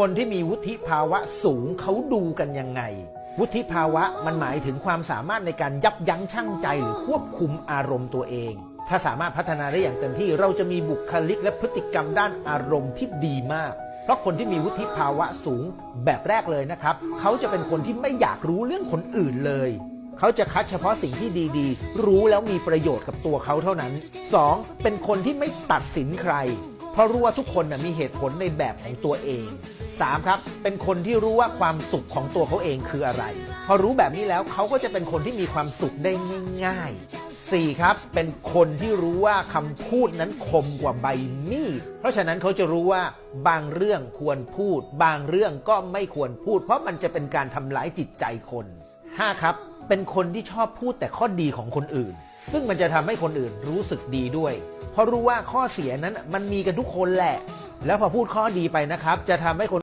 คนที่มีวุฒิภาวะสูงเขาดูกันยังไง วุฒิภาวะมันหมายถึงความสามารถในการยับยั้งชั่งใจหรือควบคุมอารมณ์ตัวเอง ถ้าสามารถพัฒนาได้อย่างเต็มที่ เราจะมีบุคลิกและพฤติกรรมด้านอารมณ์ที่ดีมาก เพราะคนที่มีวุฒิภาวะสูงแบบแรกเลยนะครับ เขาจะเป็นคนที่ไม่อยากรู้เรื่องคนอื่นเลย เขาจะคัดเฉพาะสิ่งที่ดีๆ รู้แล้วมีประโยชน์กับตัวเขาเท่านั้น 2. เป็นคนที่ไม่ตัดสินใคร เพราะรู้ว่าทุกคนนะมีเหตุผลในแบบของตัวเอง 3. ครับ เป็นคนที่รู้ว่าความสุขของตัวเขาเองคืออะไร พอรู้แบบนี้แล้วเขาก็จะเป็นคนที่มีความสุขได้ง่ายๆ 4. ครับ เป็นคนที่รู้ว่าคำพูดนั้นคมกว่าใบมีด เพราะฉะนั้นเขาจะรู้ว่าบางเรื่องควรพูด บางเรื่องก็ไม่ควรพูด เพราะมันจะเป็นการทำร้ายจิตใจคน 5. ครับ เป็นคนที่ชอบพูดแต่ข้อดีของคนอื่น ซึ่งมันจะทำให้คนอื่นรู้สึกดีด้วย เพราะรู้ว่าข้อเสียนั้นมันมีกันทุกคนแหละแล้วพอพูดข้อดีไปนะครับ จะทำให้คน